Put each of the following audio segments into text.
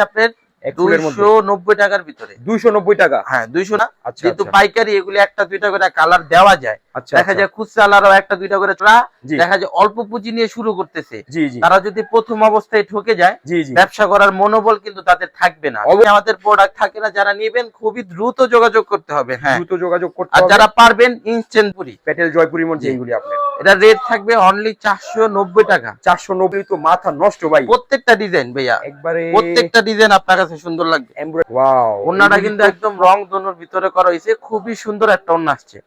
আপনার টাকার ভিতরে। দুইশো নব্বই টাকা? হ্যাঁ দুইশো না? কিন্তু যেহেতু আচ্ছা, পাইকারি এগুলি একটা দুইটা করে কালার দেওয়া যায়। আচ্ছা দেখা আচ্ছা। যায় খুচরালারও একটা দুইটা করে চড়া দেখা যায় অল্প পুঁজি নিয়ে শুরু করতেছে। তারা যদি প্রথম অবস্থায় ঠকে যায় ব্যবসা করার মনোবল কিন্তু তাদের থাকবে না। আমাদের প্রোডাক্ট থাকে না যারা নেবেন খুবই দ্রুত যোগাযোগ করতে হবে হ্যাঁ। দ্রুত যোগাযোগ করতে আর যারা পারবেন ইনস্ট্যান্ট পুরি। প্যাটেল জয়পুরির মধ্যে। এইগুলি আপনার। এটা রেট থাকবে অনলি চারশো নব্বই টাকা। চারশো নব্বই তো মাথা নষ্ট ভাই। প্রত্যেকটা ডিজাইন ভাইয়া। একবারে প্রত্যেকটা ডিজাইন আপনার কাছে সুন্দর লাগবে। ওয়াও কিন্তু একদম রং দনুর ভিতরে করা হয়েছে খুবই সুন্দর একটা ওন্না আসছে।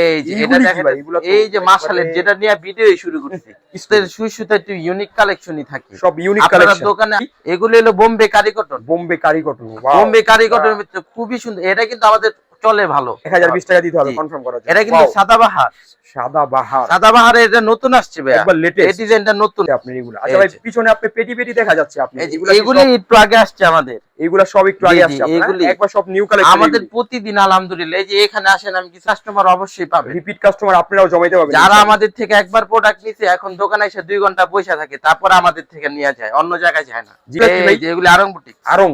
এই যে এটা দেখেন এই যে মাসালের যেটা নিয়ে ভিডিও শুরু করছি একটু ইউনিক কালেকশনই থাকে। সব ইউনিক কালেকশন দোকানে এগুলো হলো Bombay curry cotton. Bombay curry cotton Bombay curry খুবই সুন্দর। এটা কিন্তু আমাদের চলে ভালো। এক হাজার বিশ টাকা দিতে হবে কনফার্ম করার জন্য। এটা কিন্তু সাদাবাহার। সাদা বাহার সাদাবাহারে এটা নতুন আসছে ভাইয়া। একবার এই ডিজাইনটা নতুন। আপনি এগুলো। আচ্ছা ভাই পিছনে আপনি পেটি পেটি দেখা যাচ্ছে আপনি। এগুলা একটু আগে আসছে আমাদের। এগুলা সব একটু আগে আসছে আপনার, এগুলি- একবার সব নিউ কালেকশন আমাদের প্রতিদিন আলহামদুলিল্লাহ। এই যে এখানে আসেন আমি কি কাস্টমার অবশ্যই পাবে রিপিট কাস্টমার আপনারাও জমাইতে পারবেন। যারা আমাদের থেকে একবার প্রোডাক্ট নিছে এখন দোকানে এসে দুই ঘণ্টা বসে থাকে তারপর আমাদের থেকে নিয়ে যায় অন্য জায়গায় যায় না। ভাই? এই যে এগুলি আরং বুটিক আরং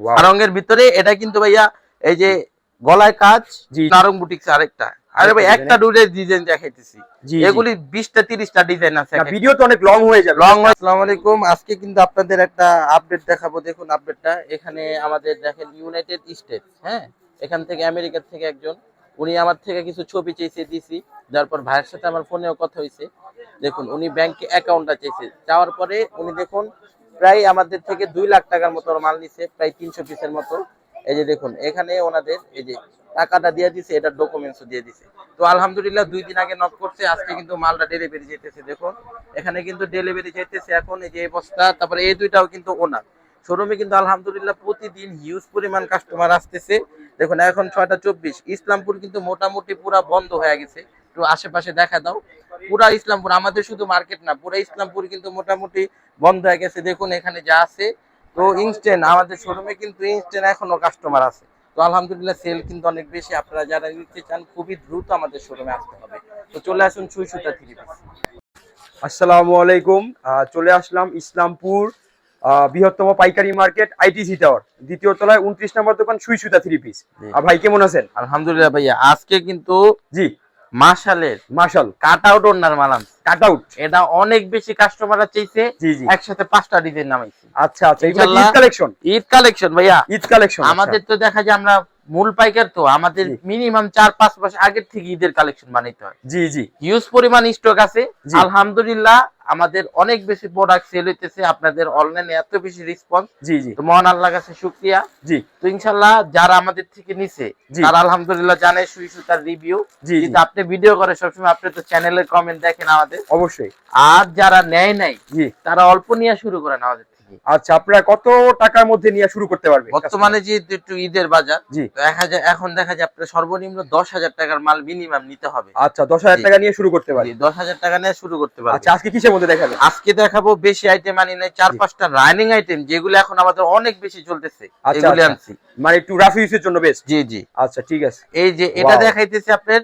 Wow, আরঙ্গের ভিতরে এটা কিন্তু ভাইয়া এই যে গলায় কাজ জি আরং বুটিক্স আরেকটা। আরে ভাই একটা ডুলের ডিজাইন দেখাইতেছি। এগুলি বিশটা তিরিশটা ডিজাইন আছে ভিডিও তো অনেক লং হয়ে যাবে। লং আসসালামু আলাইকুম। আজকে কিন্তু আপনাদের একটা আপডেট দেখাবো। দেখুন আপডেটটা এখানে আমাদের দেখেন ইউনাইটেড স্টেটস হ্যাঁ? এখান থেকে আমেরিকা থেকে একজন। উনি আমার থেকে কিছু ছবি চেয়েছে দিছি। তারপর ভাইয়ের সাথে আমার ফোনেও কথা হয়েছে। দেখুন উনি ব্যাংকে অ্যাকাউন্টটা চেয়েছে। যাওয়ার পরে উনি দেখুন প্রায় আমাদের থেকে দুই লাখ টাকার মতো মাল নিছে প্রায় তিনশো পিসের মতো। এই যে দেখুন, এখানে ওনাদের এই যে টাকাটা দিয়ে দিছে, এটার ডকুমেন্টসও দিয়ে দিছে। তো আলহামদুলিল্লাহ দুই দিন আগে নক করছে, আজকে কিন্তু মালটা ডেলিভারি যেতেছে, দেখুন। এখানে কিন্তু ডেলিভারি যেতেছে এখন, এই যে এই বস্তা, তারপরে এই দুইটাও কিন্তু ওনার শোরুমে কিন্তু আলহামদুলিল্লাহ প্রতিদিন হিউজ পরিমাণ কাস্টমার আসতেছে। দেখুন, এখন ছয়টা চব্বিশ। ইসলামপুর কিন্তু মোটামুটি পুরা বন্ধ হয়ে গেছে। একটু আশেপাশে দেখা দাও। পুরা ইসলামপুর, আমাদের শুধু মার্কেট না, পুরা ইসলামপুর কিন্তু মোটামুটি বন্ধ হয়ে গেছে। দেখুন, এখানে যা আছে তো ইনস্ট্যান্ট আমাদের শোরুমে কিন্তু ইনস্ট্যান্ট এখনও কাস্টমার আছে। তো আলহামদুলিল্লাহ সেল কিন্তু অনেক বেশি। আপনারা যারা নিতে চান খুবই দ্রুত আমাদের শোরুমে আসতে হবে। তো চলে আসুন সুই সুতা থ্রি পিস আসসালামু আলাইকুম। চলে আসলাম ইসলামপুর বৃহত্তম পাইকারি মার্কেট আইটিসি টাওয়ার দ্বিতীয় তলায় উনত্রিশ নম্বর দোকান সুই সুতা থ্রি পিস আর ভাই কেমন আছেন? আলহামদুলিল্লাহ ভাইয়া আজকে কিন্তু জি। মাশালের। মার্শাল কাট আউট ওনার মালাম। কাট আউট এটা অনেক বেশি কাস্টমাররা চাইছে একসাথে পাঁচটা ডিজাইন নামাইছি। আচ্ছা আচ্ছা। ঈদ কালেকশন ঈদ কালেকশন ভাইয়া। ঈদ কালেকশন আমাদের তো দেখা যায় আমরা মূল পাইকার তো আমাদের মিনিমাম চার পাঁচ মাস আগের থেকে ঈদের কালেকশন বানাইতে হয়। জি জি। হিউজ পরিমাণ স্টক আছে। আলহামদুলিল্লাহ আমাদের অনেক বেশি প্রোডাক্ট সেল হইতেছে আপনাদের অনলাইনে এত বেশি রেসপন্স জি জি। তো মহান আল্লাহ কাছে শুক্রিয়া। জি। তো ইনশাল্লাহ যারা আমাদের থেকে নিছে তারা আলহামদুলিল্লাহ জানে সুই সুতার রিভিউ জি আপনি ভিডিও করে সবসময় আপনি তো চ্যানেলের কমেন্ট দেখেন আমাদের। অবশ্যই। আর যারা নেয় নাই জি। তারা অল্প নিয়ে শুরু করেন আমাদের থেকে আচ্ছা আপনারা কত টাকার মধ্যে নিয়ে শুরু করতে পারবে বর্তমানে যে একটু ঈদের বাজার জি। এখন দেখা যায় আপনার সর্বনিম্ন দশ হাজার টাকার মাল মিনিমাম নিতে হবে। আচ্ছা দশ হাজার টাকা নিয়ে শুরু করতে পারি দশ হাজার টাকা নিয়ে শুরু করতে পারবে আচ্ছা আজকে কিসের মধ্যে দেখাবেন? আজকে দেখাবো বেশি আইটেম আনি নাই চার পাঁচটা রানিং আইটেম যেগুলো এখন আমাদের অনেক বেশি চলতেছে আচ্ছা, এগুলি আচ্ছা। আনছি। মানে একটু রাফ ইউজের জন্য বেস্ট জি জি। আচ্ছা ঠিক আছে। এই যে এটা. দেখাইতেছে আপনার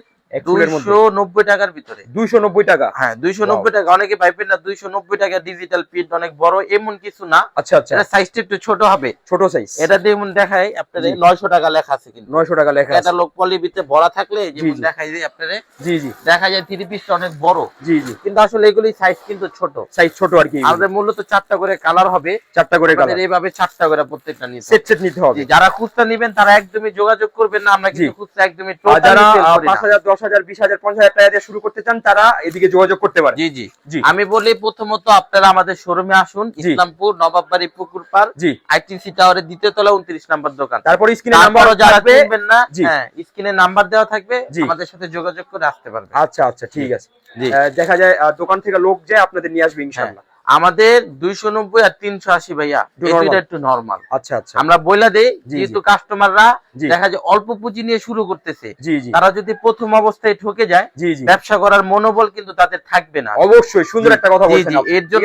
আমাদের মূলত চারটা করে কালার হবে। চারটা করে এইভাবে চারটা করে প্রত্যেকটা নিয়ে নিতে হবে। যারা খুচরা নিবেন তারা একদমই যোগাযোগ করবেন না। আমরা খুচরা একদমই হাজার বিশ হাজার পঞ্চাশ হাজার টাকা দিয়ে শুরু করতে চান তারা এদিকে যোগাযোগ করতে পারে। জি জি। জি। আমি বলি প্রথমত আপনারা আমাদের শোরুমে আসুন ইসলামপুর নবাববাড়ি পুকুর পার জি। আইটিসি টাওয়ারের দ্বিতীয় তলা উনত্রিশ নাম্বার দোকান। তারপর স্ক্রিনে নাম্বার তারপরও যারা কিনবেন না হ্যাঁ স্ক্রিনে নাম্বার দেওয়া থাকবে আমাদের সাথে যোগাযোগ করে আসতে পারবে আচ্ছা আচ্ছা ঠিক আছে। দেখা যায় দোকান থেকে লোক যায় আপনাদের নিয়ে আসবে ইনশাআল্লাহ। আমাদের দুইশো নব্বই আর তিনশো আশি ভাইয়া একটু নর্মাল আচ্ছা আচ্ছা। আমরা বইলা দেই যেহেতু কাস্টমাররা দেখা যায় অল্প পুঁজি নিয়ে শুরু করতেছে তারা যদি প্রথম অবস্থায় ঠকে যায় ব্যবসা করার মনোবল কিন্তু তাদের থাকবে না। অবশ্যই সুন্দর একটা কথা জি, বলছেন এর জন্য-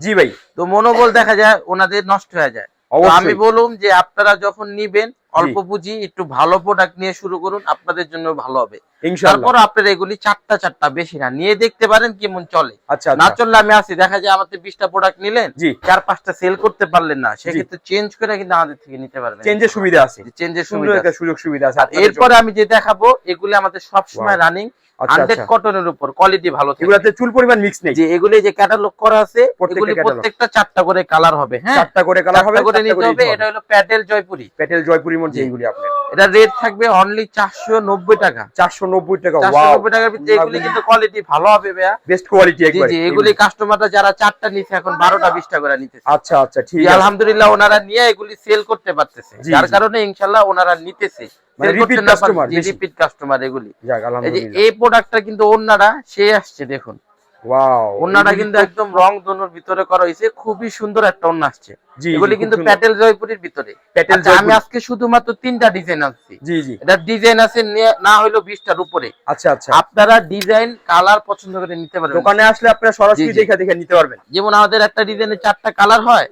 জি ভাই। তো মনোবল দেখা যায় ওনাদের নষ্ট হয়ে যায়। আমি বলুম যে আপনারা যখন নিবেন অল্প পুঁজি একটু ভালো প্রোডাক্ট নিয়ে শুরু করুন আপনাদের জন্য ভালো হবে। তারপর আপনার এগুলি চারটা চারটা বেশি না। নিয়ে দেখতে পারেন কেমন চলে। আচ্ছা না আচ্ছা চললে আমি আছি দেখা যায় আমাদের বিশটা প্রোডাক্ট নিলেন জি। চার পাঁচটা সেল করতে পারলেন না। সেক্ষেত্রে চেঞ্জ করে কিন্তু আমাদের থেকে নিতে পারবেন। চেঞ্জের সুবিধা আছে। চেঞ্জের সুবিধা সুযোগ সুবিধা আছে। আর এরপরে আমি যে দেখাবো এগুলি আমাদের সব সময় Wow. রানিং আচ্ছা হান্ড্রেড আচ্ছা কটনের উপর কোয়ালিটি ভালো থাকে। এগুলাতে চুল পরিমাণ মিক্স নেই। যে এগুলি যে ক্যাটালগ করা আছে প্রত্যেকটা এগুলি প্রত্যেকটা চারটা করে কালার হবে হ্যাঁ? চারটা করে কালার হবে করে নিতে হবে এটা হলো প্যাটেল জয়পুরি প্যাটেল জয়পুরির মধ্যে জি। এইগুলি আপনার। এটা রেট থাকবে অনলি চারশো নব্বই টাকা। চারশো নব্বই টাকা। ওয়াও নব্বই টাকার ভিতরে এগুলি কিন্তু কোয়ালিটি ভালো হবে ভাইয়া। বেস্ট কোয়ালিটি জি জি এগুলি কাস্টমাররা যারা চারটা নিচ্ছে এখন বারোটা বিশটা করে নিতেছে। আচ্ছা আচ্ছা ঠিক আছে। আলহামদুলিল্লাহ ওনারা নিয়ে এগুলি সেল করতে পারতেছে। যার কারণে ওনারা নিতেছে। মানে রিপিট কাস্টমার এগুলি। এই প্রোডাক্টটা কিন্তু ওনারা সে আসছে দেখুন। কিন্তু একদম রং ভিতরে করা হয়েছে খুবই সুন্দর একটা ওন্না আসছে। এগুলি কিন্তু প্যাটেল জয়পুরের ভিতরে। প্যাটেল আচ্ছা, আমি আজকে শুধুমাত্র তিনটা ডিজাইন আনছি। জি জি। এটা ডিজাইন আছে না উপরে। আচ্ছা আচ্ছা। আপনারা ডিজাইন কালার পছন্দ করে নিতে পারবেন দোকানে আসলে আপনারা সরাসরি। দেখে দেখে নিতে পারবেন। যেমন আমাদের একটা ডিজাইনের চারটা কালার হয়।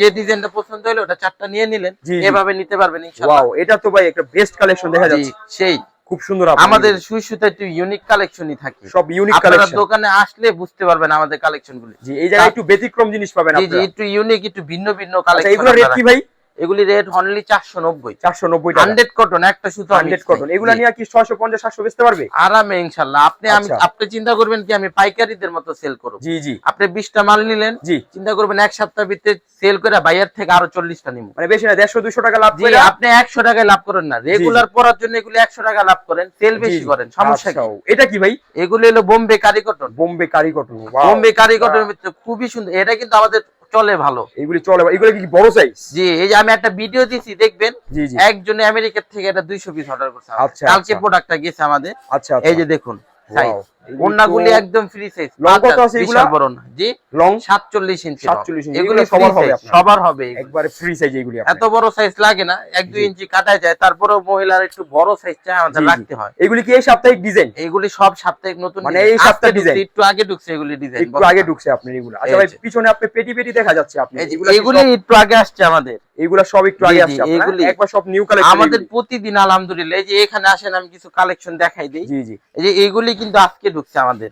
যে ডিজাইনটা পছন্দ হলো ওটা চারটা নিয়ে নিলেন। এভাবে নিতে পারবেন ইনশাআল্লাহ। এটা তো ভাই একটা বেস্ট কালেকশন দেখা যাচ্ছে। সেই। খুব সুন্দর আপনার আমাদের সুইসুতে সুই সুতা একটু ইউনিক কালেকশনই থাকে। সব ইউনিক আপনারা কালেকশন দোকানে আসলে বুঝতে পারবেন আমাদের কালেকশন গুলি জি এই জায়গায় একটু ব্যতিক্রম জিনিস পাবেন জি জি একটু ইউনিক একটু ভিন্ন ভিন্ন কালেকশন এগুলো রেট কি ভাই? এগুলি রেট অনলি চারশো নব্বই। চারশো নব্বই হান্ড্রেড কটন একটা সুতো হান্ড্রেড কটন এগুলো নিয়ে কি ছয়শো পঞ্চাশ সাতশো বেচতে পারবে? আরামে ইনশাল্লাহ। আপনি আমি আচ্ছা। আপনি চিন্তা করবেন কি আমি পাইকারিদের মতো সেল করব। জি জি। আপনি বিশটা মাল নিলেন জি। চিন্তা করবেন এক সপ্তাহ ভিতরে সেল করে বাইরের থেকে আরও চল্লিশটা নিব মানে বেশি না দেড়শো দুশো টাকা লাভ করে আপনি একশো টাকায় লাভ করেন না। রেগুলার পড়ার জন্য এগুলো একশো টাকা লাভ করেন সেল বেশি করেন সমস্যা এটা কি ভাই? এগুলো হলো Bombay curry cotton Bombay curry cotton Bombay curry ভিতরে খুবই সুন্দর। এটা কিন্তু আমাদের চলে ভালো। এগুলি চলে এগুলো কি বড় সাইজ জি এই যে আমি একটা ভিডিও দিছি দেখবেন? একজন আমেরিকা একজনে আমেরিকার থেকে এটা দুইশো পিস অর্ডার করছে আচ্ছা, কালকে আচ্ছা। প্রোডাক্টটা গেছে আমাদের। আচ্ছা এই যে দেখুন সাইজ ওন্নাগুলি একদম ফ্রি সাইজ লং কত আছে এগুলা? বড় না। জি লং? 47 ইঞ্চি 47 ইঞ্চি। এগুলো এগুলো সবার হবে সবার হবে একবারে ফ্রি সাইজ এগুলি এত বড় সাইজ লাগে না এক দুই জি। ইঞ্চি কাটা যায় তারপরেও মহিলার একটু বড় সাইজ চাই আমাদের। রাখতে হয়। এগুলি কি এই সাপ্তাহিক ডিজাইন এগুলি সব সাপ্তাহিক নতুন মানে এই সপ্তাহে আজকে ঢুকছে, design? একটু আগে ঢুকছে এগুলি ডিজাইন একটু আগে ঢুকছে আপনার এগুলো। আচ্ছা ভাই পিছনে আপনি পেটি পেটি দেখা যাচ্ছে আপনি এগুলো এগুলি একটু আগে আসছে আমাদের। এগুলো সব একটু আগে আসছে এগুলি- একবার সব নিউ কালেকশন আমাদের প্রতিদিন আলহামদুলিল্লাহ এই যে এখানে আসেন আমি কিছু কালেকশন দেখাই দিই। জি জি। এই যে এইগুলি কিন্তু আজকে ঢুকছে আমাদের?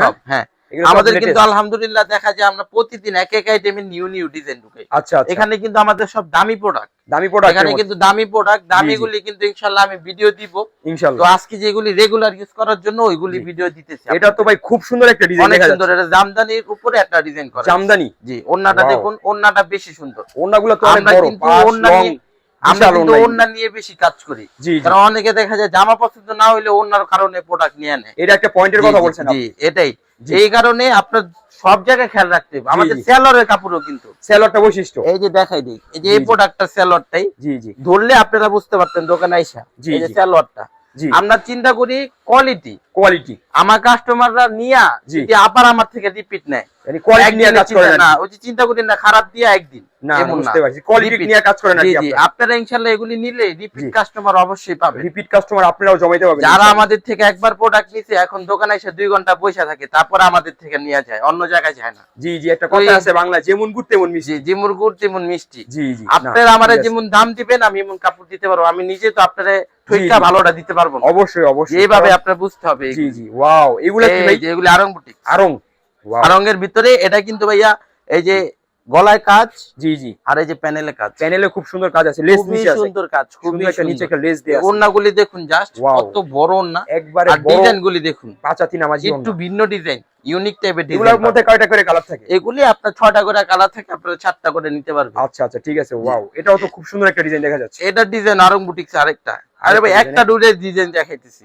সব হ্যাঁ। আমাদের কিন্তু আলহামদুলিল্লাহ দেখা যায় আমরা প্রতিদিন এক এক আইটেমে নিউ নিউ ডিজাইন আচ্ছা এখানে কিন্তু আমাদের সব দামি প্রোডাক্ট দামি প্রোডাক্ট এখানে কিন্তু দামি প্রোডাক্ট দামি জি। গুলি কিন্তু ইনশাল্লাহ আমি ভিডিও দিব। তো আজকে যেগুলি রেগুলার ইউজ করার জন্য ওইগুলি ভিডিও দিতেছি এটা তো ভাই খুব সুন্দর একটা ডিজাইন অনেক সুন্দর। এটা জামদানির উপরে একটা ডিজাইন করা। জামদানি? জি ওন্নাটা দেখুন ওন্নাটা বেশি সুন্দর। ওন্নাগুলো তো অনেক বড়। ওন্না আমরা কিন্তু নিয়ে বেশি কাজ করি। কারণ অনেকে দেখা যায় জামা পছন্দ না হইলে কারণে প্রোডাক্ট নিয়ে নেয় এটা একটা পয়েন্টের কথা জি, বলছেন জি এটাই। জি। এই কারণে আপনার সব জায়গায় খেয়াল রাখতে হবে। আমাদের। সেলরের কাপড়ও কিন্তু। সেলরটা বৈশিষ্ট্য। এই যে দেখাই দিই এই যে এই জি। প্রোডাক্টটা সেলরটাই। জি জি। ধরলে আপনারা বুঝতে পারতেন দোকানে আইসা। জি, এই যে সেলরটা। আমরা চিন্তা করি কোয়ালিটি কোয়ালিটি আমার কাস্টমাররা নিয়া যদি আবার আমার থেকে রিপিট নেয় মানে কোয়ালিটি নিয়ে কাজ করে না না ওই যে চিন্তা করি না খারাপ দিয়া একদিন না বুঝতে পারছি। কোয়ালিটি নিয়ে কাজ করে না জি জি আপনারা? ইনশাল্লাহ এগুলি নিলে রিপিট কাস্টমার অবশ্যই পাবে। রিপিট কাস্টমার আপনারাও জমাইতে পারবেন যারা আমাদের থেকে একবার প্রোডাক্ট নিছে এখন দোকানে এসে দুই ঘণ্টা বসে থাকে তারপরে আমাদের থেকে নিয়ে যায় অন্য জায়গায় যায় না। জি জি একটা কথা আছে বাংলা যেমন গুড় তেমন মিষ্টি। যেমন গুড় তেমন মিষ্টি। জি জি আপনারা আমারে যেমন দাম দিবেন আমি এমন কাপড় দিতে পারব আমি নিজে তো আপনারা ভালোটা দিতে পারব অবশ্যই অবশ্যই এইভাবে আপনার বুঝতে হবে। জি জি ওয়াও এগুলা কি ভাই? এগুলি আরং বুটিক আরং ওয়াও আরঙ্গের ভিতরে এটা কিন্তু ভাইয়া এই যে গলায় কাজ জি জি। আর এই যে প্যানেলে কাজ। প্যানেলে খুব সুন্দর কাজ আছে লেস নিচে আছে। সুন্দর কাজ সুন্দর একটা নিচে একটা লেস দেয়া আছে। ওন্নাগুলি দেখুন জাস্ট কত বড় ওন্না একবারে আর বড় ডিজাইন গুলি দেখুন। পাঁচাতি নামাজি একটু ভিন্ন ডিজাইন ইউনিক টাইপের ডিজাইন এগুলোর মধ্যে কয়টা করে কালার থাকে? এগুলি আপনার ছয়টা করে কালার থাকে আপনারা চারটা করে নিতে পারবেন। আচ্ছা আচ্ছা ঠিক আছে ওয়াও এটাও তো খুব সুন্দর একটা ডিজাইন দেখা যাচ্ছে। এটার ডিজাইন আরং বুটিক্স আরেকটা। আরে ভাই একটা ডিজাইন দেখাইতেছি।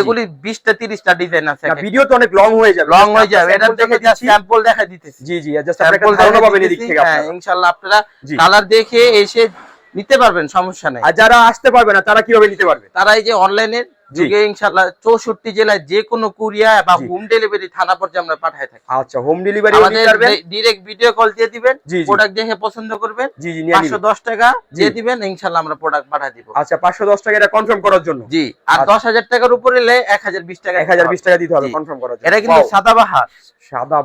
এগুলি বিশটা তিরিশটা ডিজাইন আছে। ভিডিও তো অনেক লং হয়ে যাবে। লং হয়ে যাবে। এটা দেখে জাস্ট স্যাম্পল দেখা দিতেছি। জি জি জাস্ট আপনারা ধারণা পাবেন এদিক থেকে হ্যাঁ আপনারা ইনশাআল্লাহ আপনারা কালার দেখে এসে নিতে পারবেন সমস্যা নাই। আর যারা আসতে পারবে না তারা কীভাবে নিতে পারবে? তারা এই যে অনলাইনে। যুগে ইনশাল্লাহ চৌষট্টি জেলায় যে কোনো কুরিয়া বা হোম ডেলিভারি থানা পর্যায়ে আমরা থাকি। আচ্ছা হোম ডেলিভারি আমাদের ভিডিও কল দিয়ে দিবেন। প্রোডাক্ট দেখে পছন্দ করবেন জি জি নিয়ে পাঁচশো নিবেন। দশ টাকা দিয়ে দিবেন আমরা প্রোডাক্ট দিব। আচ্ছা পাঁচশো দশ টাকা এটা কনফার্ম করার জন্য? জি আর আচ্ছা। দশ হাজার টাকার উপরে টাকা এক হাজার বিশ টাকা দিতে হবে কনফার্ম করার জন্য। এটা কিন্তু সাদাবাহার। সাদা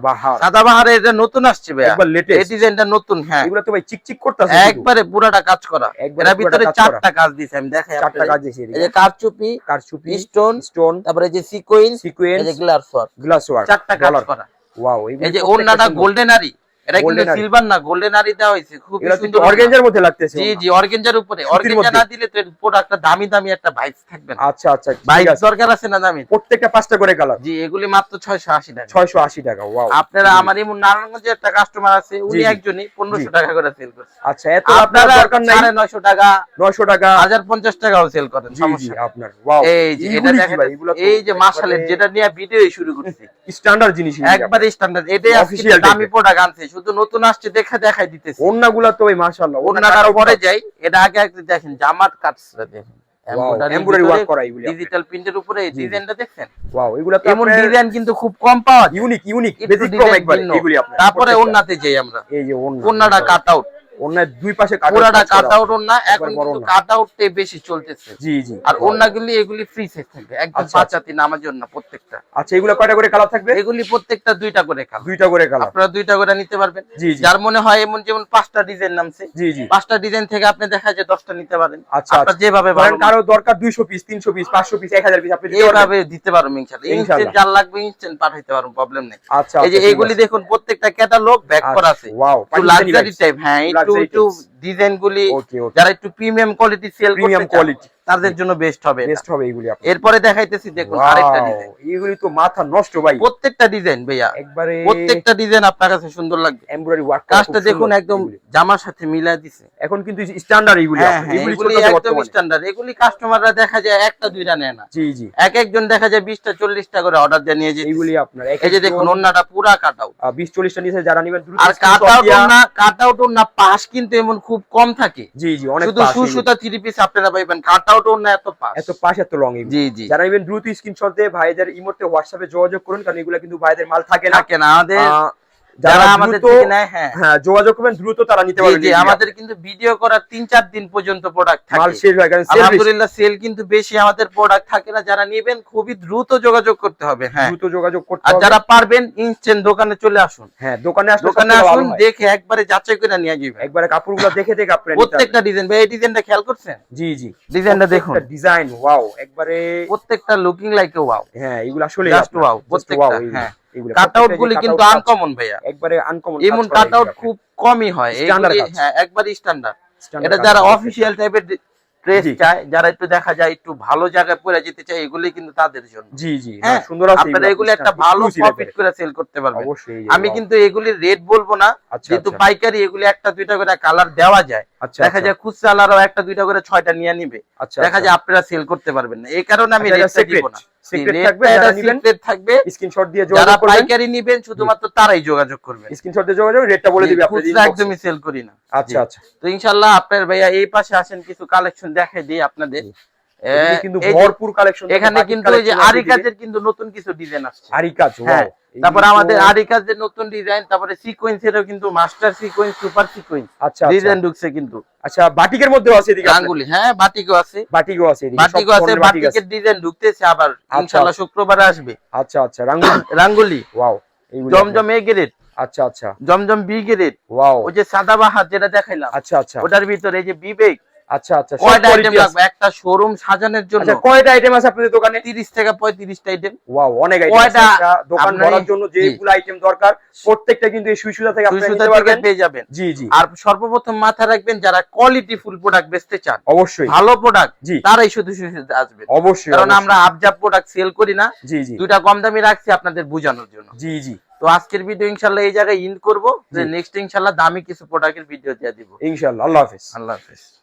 এটা নতুন আসছে ভাইয়া। একবার এই ডিজাইনটা নতুন হ্যাঁ। এগুলো তো ভাই চিকচিক করতেছে একবারে পুরাটা কাজ করা। এর ভিতরে চারটা কাজ আমি দেখাই চারটা আপনাদের। কাজ দিয়েছি এই যে কারচুপি কারচুপি। স্টোন স্টোন তারপরে যে সিকোয়েন্স সিকোয়েন্স যে গ্লাস ওয়ার্ক গ্লাস ওয়ার্ক চারটা কাজ করা। ওয়াও এই যে ওন্নাটা গোল্ডেনারি এটা কিন্তু সিলভার না গোল্ডেনারি দেওয়া হয়েছে খুব সুন্দর। অর্গানজার মধ্যে লাগতেছে জি জি অর্গেঞ্জার উপরে। সুতির না দিলে তো পুরোটা দামি দামি একটা ভাইস থাকবে না। আচ্ছা আচ্ছা ঠিক দরকার আছে না দামি? প্রত্যেকটা পাঁচটা করে কালার জি এগুলি মাত্র ছয়শো আশি টাকা। ছয়শো আশি টাকা ওয়াও আপনারা আমার এমন নারায়ণগঞ্জের একটা কাস্টমার আছে উনি একজনই পনেরোশো জি। টাকা করে সেল করছে। আচ্ছা এত আপনার দরকার নাই। সাড়ে নয়শো টাকা নয়শো টাকা। হাজার পঞ্চাশ টাকাও সেল করেন সমস্যা আপনার ওয়াও এই যে এটা দেখেন এই যে মার্শালের যেটা নিয়ে ভিডিও শুরু করছি। স্ট্যান্ডার্ড জিনিস একবারে স্ট্যান্ডার্ড এটাই আজকে দামি প্রোডাক্ট আনছে শুধু নতুন আসছে দেখা দেখাই দিতেছি। ওন্নাগুলা তো ওই মাশাআল্লাহ পরে যাই এটা আগে আগে দেখেন জামাত কাটসটা দেখেন। এমব্রয়ডারি ওয়ার্ক করা এগুলি ডিজিটাল প্রিন্টের উপরে এই ডিজাইনটা দেখছেন? ওয়াও এগুলা তো এমন ডিজাইন কিন্তু খুব কম পাওয়া ইউনিক ইউনিক। এগুলি আপনার তারপরে। ওন্নাতে যাই আমরা। এই যে ওন্না ওন্নাটা কাট আউট ওন্নার দুই পাশে পুরাটা কাট আউট ওন্না এখন কিন্তু কাট আউটটাই বেশি চলতেছে। জি জি। আর ওন্নাগুলি এগুলি ফ্রি সেট থাকবে। একদম আচ্ছা, নামার জন্য প্রত্যেকটা। আচ্ছা এগুলা কয়টা করে কালার থাকবে? এগুলি প্রত্যেকটা দুইটা করে কালার দুইটা করে কালার আপনারা দুইটা করে নিতে পারবেন। জি যার মনে হয় এমন যেমন পাঁচটা ডিজাইন নামছে জি জি। পাঁচটা ডিজাইন থেকে আপনি দেখা যায় দশটা নিতে পারেন। আচ্ছা আপনার যেভাবে কারও দরকার দুইশো পিস তিনশো পিস পাঁচশো পিস এক হাজার পিস আপনি দিতে পারবেন? ইনশাআল্লাহ। ইনস্ট্যান্ট যার লাগবে ইনস্ট্যান্ট পাঠাইতে পারব প্রবলেম নেই। আচ্ছা এই যে আচ্ছা, এইগুলি দেখুন প্রত্যেকটা ক্যাটালগ ব্যাক করা আছে। ওয়াও লাক্সারি টাইপ হ্যাঁ একটু ডিজাইনগুলি। ডিজাইন গুলি যারা একটু premium quality sell premium quality তাদের জন্য বেস্ট হবে বেস্ট হবে এইগুলি আপনার এরপরে দেখাইতেছি দেখুন আরেকটা ডিজাইন এইগুলি তো মাথা নষ্ট ভাই। প্রত্যেকটা ডিজাইন ভাইয়া। একবারে প্রত্যেকটা ডিজাইন আপনার কাছে সুন্দর লাগবে। এমব্রয়ডারি ওয়ার্ক কাজটা দেখুন একদম জামার সাথে মিলা দিছে। এখন কিন্তু স্ট্যান্ডার্ড এইগুলি হ্যাঁ আপনার। হ্যাঁ এগুলি এগুলি একদম স্ট্যান্ডার্ড এগুলি কাস্টমাররা দেখা যায় একটা দুইটা নেয় না। জি জি। এক একজন দেখা যায় বিশটা চল্লিশটা করে অর্ডার দিয়ে নিয়ে যেতে এইগুলি আপনার। এই যে দেখুন অন্যটা পুরা কাট আউট বিশ চল্লিশটা নিচে যারা নিবেন দ্রুত আর কাট আউট দিয়া- না কাট আউট না পাশ কিন্তু এমন খুব কম থাকে। জি জি অনেক শুধু এগুলি। সুসুতা থ্রি পিস আপনারা পাইবেন। কাট আউট না এত পাশ এত পাশ এত লং জি জি। যারা দ্রুত স্ক্রিনশট দিয়ে ভাইদের ইমোতে হোয়াটসঅ্যাপে যোগাযোগ করুন কারণ এগুলো কিন্তু ভাইদের মাল থাকে না। থাকে না। আমাদের যারা আমাদের থেকে নেয় হ্যাঁ। হ্যাঁ যোগাযোগ করবেন দ্রুত তারা নিতে জি আমাদের কিন্তু ভিডিও করার তিন চার দিন পর্যন্ত প্রোডাক্ট মাল থাকে। শেষ হয় কারণ। আলহামদুলিল্লাহ সেল কিন্তু বেশি আমাদের প্রোডাক্ট থাকে না। যারা নেবেন খুবই দ্রুত যোগাযোগ করতে হবে হ্যাঁ। দ্রুত যোগাযোগ করতে আর যারা পারবেন ইনস্ট্যান্ট দোকানে চলে আসুন। হ্যাঁ দোকানে আসলে দোকানে আসুন দেখে একবারে যাচাই করে নিয়ে যাবেন। একবারে কাপড়গুলো দেখে দেখে আপনি প্রত্যেকটা ডিজাইন ভাই এই ডিজাইনটা খেয়াল করছেন। জি জি। ডিজাইনটা দেখুন। ডিজাইন ওয়াও একবারে প্রত্যেকটা লুকিং লাইক ওয়াও হ্যাঁ এগুলো আসলে Just wow, প্রত্যেকটা, হ্যাঁ। কাট গুলি কিন্তু আনকমন ভাইয়া। একবারে আনকমন এমন কাট খুব কমই হয়। এগুলি। হ্যাঁ একবার স্ট্যান্ডার্ড এটা যারা অফিসিয়াল টাইপের ড্রেস চায় যারা একটু দেখা যায় একটু ভালো জায়গায় পরে যেতে চায় এগুলি কিন্তু তাদের জন্য। জি জি। সুন্দর আছে আপনারা এগুলি। একটা ভালো প্রফিট করে সেল করতে পারবেন। অবশ্যই এই যে আমি কিন্তু এগুলির রেট বলব না আচ্ছা যেহেতু আচ্ছা, পাইকারি এগুলি একটা দুইটা করে কালার দেওয়া যায়। আচ্ছা দেখা যায় খুচরালারও একটা দুইটা করে ছয়টা নিয়ে নিবে। দেখা যায় আপনারা সেল করতে পারবেন না। এই কারণে আমি রেটটা দিব না। Secret থাকবে, যারা এটা থাকবে। স্ক্রিনশট দিয়ে যোগাযোগ করবেন। পাইকারি নিবেন শুধুমাত্র তারাই যোগাযোগ করবেন। স্ক্রিনশট দিয়ে যোগাযোগ রেটটা বলে দিবে আপনাদের খুচরা একদমই সেল করি না। আচ্ছা আচ্ছা। তো ইনশাল্লাহ আপনার ভাইয়া এই পাশে আসেন কিছু কালেকশন দেখাই দিই আপনাদের। কিন্তু ভরপুর কালেকশন এখানে কিন্তু এই যে আরি কাজের কিন্তু নতুন কিছু ডিজাইন আসছে। আরি কাজ হ্যাঁ, তারপরে আমাদের আরি কাজের নতুন ডিজাইন তারপরে সিকোয়েন্সেরও কিন্তু মাস্টার সিকোয়েন্স সুপার সিকোয়েন্স আচ্ছা ডিজাইন আচ্ছা ঢুকছে কিন্তু। আচ্ছা বাটিকের মধ্যেও আছে এদিকে আপনার। গাঙ্গুলি হ্যাঁ বাটিকও আছে। বাটিকও আছে এদিকে বাটিকও আছে বাটিকের ডিজাইন ঢুকতেছে আবার আচ্ছা। ইনশাআল্লাহ শুক্রবারে আসবে। আচ্ছা আচ্ছা রাঙ্গুলি? রাঙ্গুলি। ওয়াও জমজম এ গ্রেড আচ্ছা আচ্ছা। জমজম বি গ্রেড ওয়াও। ওই যে সাদা বাহার যেটা দেখাইলাম আচ্ছা আচ্ছা। ওটার ভিতরে এই যে বিবেক আচ্ছা আচ্ছা কয়টা আইটেম লাগবে? একটা শোরুম সাজানোর জন্য? আচ্ছা কয়টা আইটেম আছে আপনাদের দোকানে? তিরিশ থেকে পঁয়ত্রিশটা আইটেম ওয়াও অনেক আইটেম কয়টা দোকান আপনি- জন্য জি। যেগুলো আইটেম দরকার প্রত্যেকটা কিন্তু এই সুই থেকে আপনি নিতে পারবেন। পেয়ে যাবেন। জি জি। আর সর্বপ্রথম মাথা রাখবেন যারা কোয়ালিটি ফুল প্রোডাক্ট বেচতে চান অবশ্যই। ভালো প্রোডাক্ট জি। তারাই শুধু আসবেন। অবশ্যই কারণ। আমরা আবজাব প্রোডাক্ট সেল করি না। জি জি। দুইটা কম দামি রাখছি আপনাদের বোঝানোর জন্য। জি জি। তো আজকের ভিডিও ইনশাল্লাহ এই জায়গায় ইন করব। যে নেক্সট ইনশাল্লাহ দামি কিছু প্রোডাক্টের ভিডিও দিয়ে দিব। ইনশাআল্লাহ আল্লাহ হাফেজ। আল্লাহ হাফেজ।